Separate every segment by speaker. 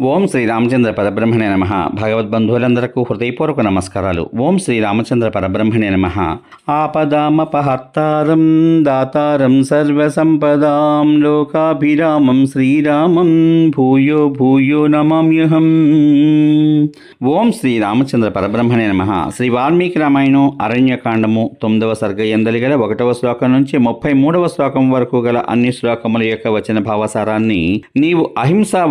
Speaker 1: ఓం శ్రీ రామచంద్ర పరబ్రహ్మణే నమ. భగవద్బంధువులందరకు హృదయపూర్వక నమస్కారాలు. ఓం శ్రీ రామచంద్ర పరబ్రహ్మణే నమ. ఆపదామపహర్తారం దాతారం సర్వసంపదాం లోకాభిరామం శ్రీరామం భూయో భూయో నమామ్యహం. ఓం శ్రీ రామచంద్ర పరబ్రహ్మణే నమ. శ్రీ వాల్మీకి రామాయణం అరణ్యకాండము తొమ్మిదవ సర్గ ఎందలి గల ఒకటవ శ్లోకం నుంచి ముప్పై మూడవ శ్లోకం వరకు గల అన్ని శ్లోకముల యొక్క వచన భావసారాన్ని నీవు అహింసా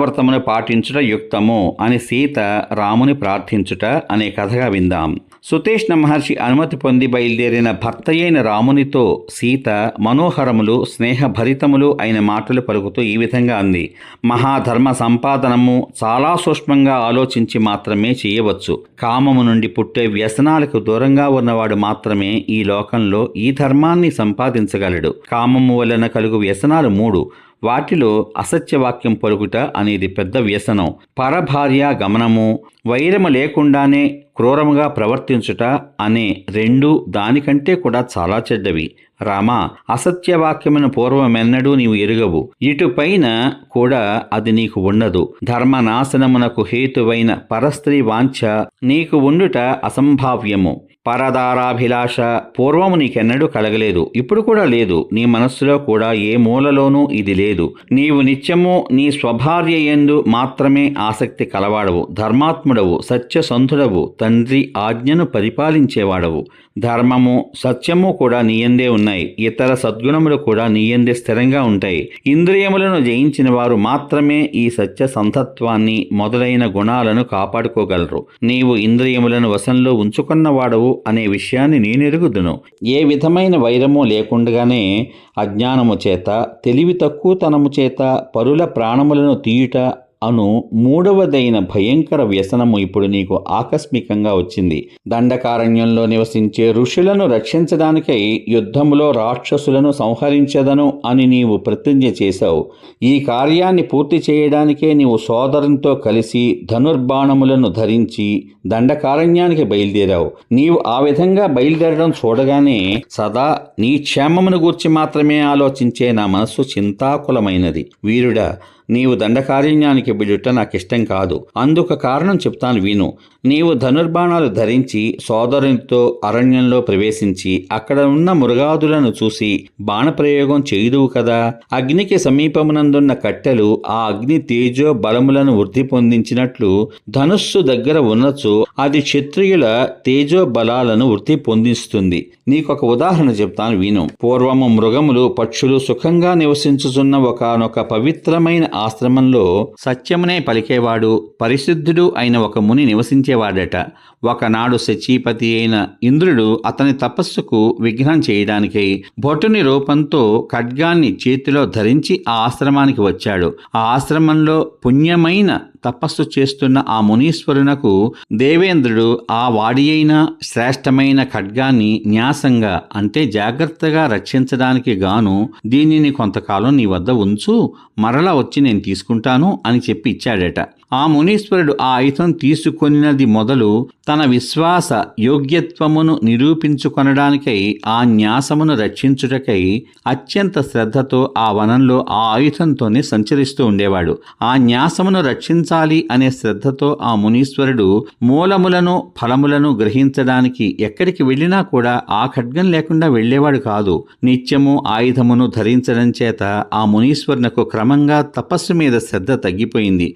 Speaker 1: పాటించు యుక్తము అని సీత రాముని ప్రార్థించుట అనే కథగా విందాం. సుతేష్ణ మహర్షి అనుమతి పొంది బయలుదేరిన భర్తయైన అయిన రామునితో సీత మనోహరములు స్నేహభరితములు అయిన మాటలు పలుకుతూ ఈ విధంగా అంది. మహాధర్మ సంపాదనము చాలా సూక్ష్మంగా ఆలోచించి మాత్రమే చేయవచ్చు. కామము నుండి పుట్టే వ్యసనాలకు దూరంగా ఉన్నవాడు మాత్రమే ఈ లోకంలో ఈ ధర్మాన్ని సంపాదించగలడు. కామము వలన కలుగు వ్యసనాలు మూడు. వాటిలో అసత్యవాక్యం పలుకుట అనేది పెద్ద వ్యసనం. పరభార్య గమనము వైరము లేకుండానే క్రూరముగా ప్రవర్తించుట అనే రెండు దానికంటే కూడా చాలా చెడ్డవి. రామా అసత్యవాక్యమును పూర్వమెన్నడూ నీవు ఎరుగవు. ఇటుపైన కూడా అది నీకు ఉండదు. ధర్మనాశనమునకు హేతువైన పరస్త్రీ వాంఛ నీకు ఉండుట అసంభావ్యము. పరదారాభిలాష. పూర్వము నీకెన్నడూ కలగలేదు. ఇప్పుడు కూడా లేదు. నీ మనస్సులో కూడా ఏ మూలలోనూ ఇది లేదు. నీవు నిత్యము నీ స్వభార్య ఎందు మాత్రమే ఆసక్తి కలవాడవు. ధర్మాత్ముడవు సత్యసంధుడవు తండ్రి ఆజ్ఞను పరిపాలించేవాడవు. ధర్మము సత్యము కూడా నీయందే ఉన్నాయి. ఇతర సద్గుణములు కూడా నీయందే స్థిరంగా ఉంటాయి. ఇంద్రియములను జయించిన వారు మాత్రమే ఈ సత్య సంధత్వాన్ని మొదలైన గుణాలను కాపాడుకోగలరు. నీవు ఇంద్రియములను వశంలో ఉంచుకున్నవాడవు. అనే విషయాన్ని నేనెరుగుదును. ఏ విధమైన వైరము లేకుండగానే అజ్ఞానము చేత తెలివి తక్కువతనము చేత పరుల ప్రాణములను తీయుట అను మూడవదైన భయంకర వ్యసనము ఇప్పుడు నీకు ఆకస్మికంగా వచ్చింది. దండకారణ్యంలో నివసించే ఋషులను రక్షించడానికై యుద్ధములో రాక్షసులను సంహరించదను అని నీవు ప్రతిజ్ఞ చేశావు. ఈ కార్యాన్ని పూర్తి చేయడానికే నీవు సోదరునితో కలిసి ధనుర్బాణములను ధరించి దండకారణ్యానికి బయలుదేరావు. నీవు ఆ విధంగా బయలుదేరడం చూడగానే సదా నీ క్షేమమును గూర్చి మాత్రమే ఆలోచించే నా మనస్సు చింతాకులమైనది. వీరుడా నీవు దండకారణ్యానికి బిడుట నాకిష్టం కాదు. అందుకు కారణం చెప్తాను విను. నీవు ధనుర్బాణాలు ధరించి సోదరునితో అరణ్యంలో ప్రవేశించి అక్కడ ఉన్న మృగాదులను చూసి బాణప్రయోగం చేయుదువు కదా? అగ్నికి సమీపమునందున్న కట్టెలు ఆ అగ్ని తేజో బలములను వృద్ధి పొందించినట్లు ధనుస్సు దగ్గర ఉన్నచో అది క్షత్రియుల తేజో బలాలను వృద్ధి పొందిస్తుంది. నీకొక ఉదాహరణ చెప్తాను. విను. పూర్వము మృగములు పక్షులు సుఖంగా నివసించుచున్న ఒకనొక పవిత్రమైన ఆశ్రమంలో సత్యమునే పలికేవాడు పరిశుద్ధుడు అయిన ఒక ముని నివసించేవాడట. ఒకనాడు శచీపతి అయిన ఇంద్రుడు అతని తపస్సుకు విఘ్నం చేయడానికై భటుని రూపంతో ఖడ్గాన్ని చేతిలో ధరించి ఆ ఆశ్రమానికి వచ్చాడు. ఆ ఆశ్రమంలో పుణ్యమైన తపస్సు చేస్తున్న ఆ మునీశ్వరునకు దేవేంద్రుడు ఆ వాడి అయిన శ్రేష్టమైన ఖడ్గాన్ని న్యాసంగా అంటే జాగ్రత్తగా రక్షించడానికి గాను దీనిని కొంతకాలం నీ వద్ద ఉంచు మరలా వచ్చి నేను తీసుకుంటాను అని చెప్పి ఇచ్చాడట. ఆ మునీశ్వరుడు ఆ ఆయుధం తీసుకొనినది మొదలు తన విశ్వాస యోగ్యత్వమును నిరూపించుకొనడానికై ఆ న్యాసమును రక్షించుటకై అత్యంత శ్రద్ధతో ఆ వనంలో ఆ ఆయుధంతోనే సంచరిస్తూ ఉండేవాడు. ఆ న్యాసమును రక్షించాలి అనే శ్రద్ధతో ఆ మునీశ్వరుడు మూలములను ఫలములను గ్రహించడానికి ఎక్కడికి వెళ్ళినా కూడా ఆ ఖడ్గం లేకుండా వెళ్ళేవాడు కాదు. నిత్యము ఆయుధమును ధరించడం చేత ఆ మునీశ్వరునకు క్రమంగా తపస్సు మీద శ్రద్ధ తగ్గిపోయింది.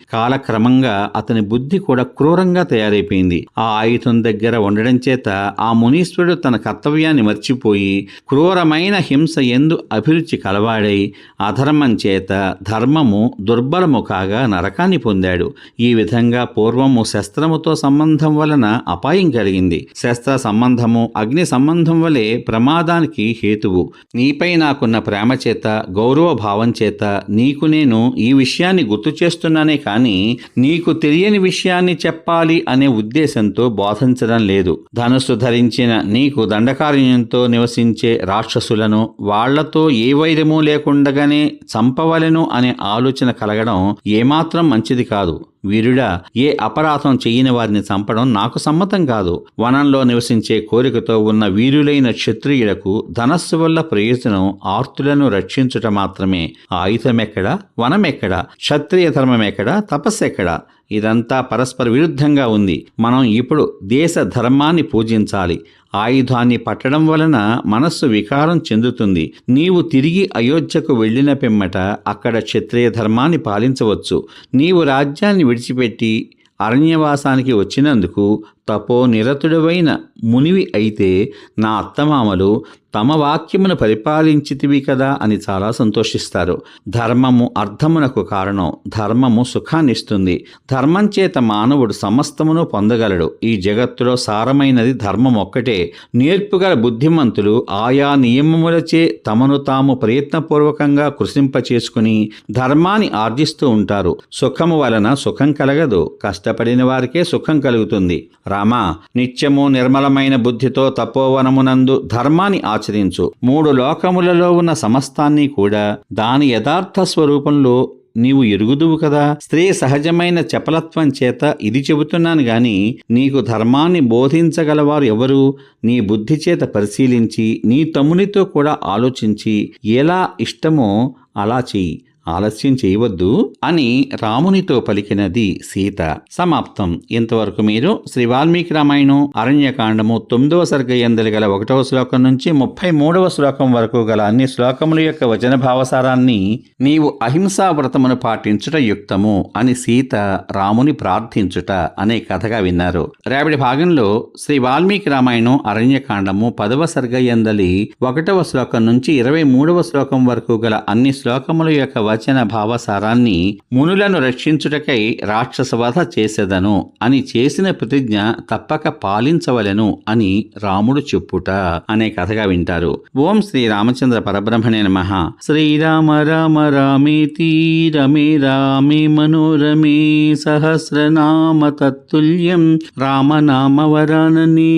Speaker 1: క్రమంగా అతని బుద్ధి కూడా క్రూరంగా తయారైపోయింది. ఆ ఆయుధం దగ్గర ఉండడం చేత ఆ మునీశ్వరుడు తన కర్తవ్యాన్ని మర్చిపోయి క్రూరమైన హింస ఎందు అభిరుచి కలవాడై అధర్మం చేత ధర్మము దుర్బలము కాగా నరకాన్ని పొందాడు. ఈ విధంగా పూర్వము శస్త్రముతో సంబంధం వలన అపాయం కలిగింది. శస్త్ర సంబంధము అగ్ని సంబంధం వలె ప్రమాదానికి హేతువు. నీపై నాకున్న ప్రేమ చేత గౌరవ భావం చేత నీకు నేను ఈ విషయాన్ని గుర్తు చేస్తున్నానే కానీ నీకు తెలియని విషయాన్ని చెప్పాలి అనే ఉద్దేశంతో బోధించడం లేదు. ధనుస్సు ధరించిన నీకు దండకారణ్యంతో నివసించే రాక్షసులను వాళ్ళతో ఏ వైరము లేకుండగానే చంపవలెను అనే ఆలోచన కలగడం ఏమాత్రం మంచిది కాదు. వీరుడా ఏ అపరాధం చెయ్యని వారిని చంపడం నాకు సమ్మతం కాదు. వనంలో నివసించే కోరికతో ఉన్న వీరులైన క్షత్రియులకు ధనస్సు వల్ల ప్రయోజనం ఆర్తులను రక్షించుట మాత్రమే. ఆయుధమెక్కడా? వనమెక్కడా? క్షత్రియ ధర్మమెక్కడా? తపస్సెక్కడా? ఇదంతా పరస్పర విరుద్ధంగా ఉంది. మనం ఇప్పుడు దేశ ధర్మాన్ని పూజించాలి. ఆయుధాన్ని పట్టడం వలన మనస్సు వికారం చెందుతుంది. నీవు తిరిగి అయోధ్యకు వెళ్ళిన పిమ్మట అక్కడ క్షత్రియ ధర్మాన్ని పాలించవచ్చు. నీవు రాజ్యాన్ని విడిచిపెట్టి అరణ్యవాసానికి వచ్చినందుకు తపోనిరతుడవైన మునివి అయితే నా అత్తమామలు తమ వాక్యమును పరిపాలించితివి కదా అని చాలా సంతోషిస్తారు. ధర్మము అర్థమునకు కారణం ధర్మము సుఖాన్నిస్తుంది. ధర్మం చేత మానవుడు సమస్తమును పొందగలడు. ఈ జగత్తులో సారమైనది ధర్మం ఒక్కటే నేర్పుగల బుద్ధిమంతులు ఆయా నియమములచే తమను తాము ప్రయత్నపూర్వకంగా కృషింప చేసుకుని ధర్మాన్ని ఆర్జిస్తూ ఉంటారు. సుఖము వలన సుఖం కలగదు. కష్టపడిన వారికే సుఖం కలుగుతుంది. రామ నిత్యము నిర్మలమైన బుద్ధితో తపోవనమునందు ధర్మాన్ని ఆచరించు. మూడు లోకములలో ఉన్న సమస్తాన్ని కూడా దాని యథార్థ స్వరూపంలో నీవు ఎరుగుదువు కదా? స్త్రీ సహజమైన చపలత్వం చేత ఇది చెబుతున్నాను గాని నీకు ధర్మాన్ని బోధించగలవారు ఎవరు? నీ బుద్ధి చేత పరిశీలించి నీ తమ్మునితో కూడా ఆలోచించి ఎలా ఇష్టమో అలా చెయ్యి. ఆలస్యం చేయవద్దు అని రామునితో పలికినది సీత. సమాప్తం. ఇంతవరకు మీరు శ్రీ వాల్మీకి రామాయణం అరణ్యకాండము తొమ్మిదవ సర్గ ఎందలి గల ఒకటవ శ్లోకం నుంచి ముప్పై మూడవ శ్లోకం వరకు గల అన్ని శ్లోకముల యొక్క వచన భావసారాన్ని నీవు అహింసా వ్రతమును పాటించుట యుక్తము అని సీత రాముని ప్రార్థించుట అనే కథగా విన్నారు. రేపటి భాగంలో శ్రీ వాల్మీకి రామాయణం అరణ్యకాండము పదవ సర్గ ఎందలి ఒకటవ శ్లోకం నుంచి ఇరవై మూడవ శ్లోకం వరకు గల అన్ని శ్లోకముల యొక్క వచన భావసారాన్ని మునులను రక్షించుటకై రాక్షసవధ చేసెదను అని చేసిన ప్రతిజ్ఞ తప్పక పాలించవలెను అని రాముడు చెప్పుట. అనే కథగా వింటారు. ఓం శ్రీ రామచంద్ర పరబ్రహ్మణే నమ. శ్రీరామ రామ రామేతి రమే రామే మనోరమే సహస్రనామ తత్తుల్యం రామనామ వరానని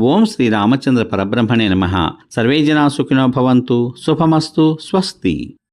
Speaker 1: ఓం శ్రీ రామచంద్ర పరబ్రహ్మణే నమ. సర్వే జనా సుఖినో భవంతు. శుభమస్తు. స్వస్తి.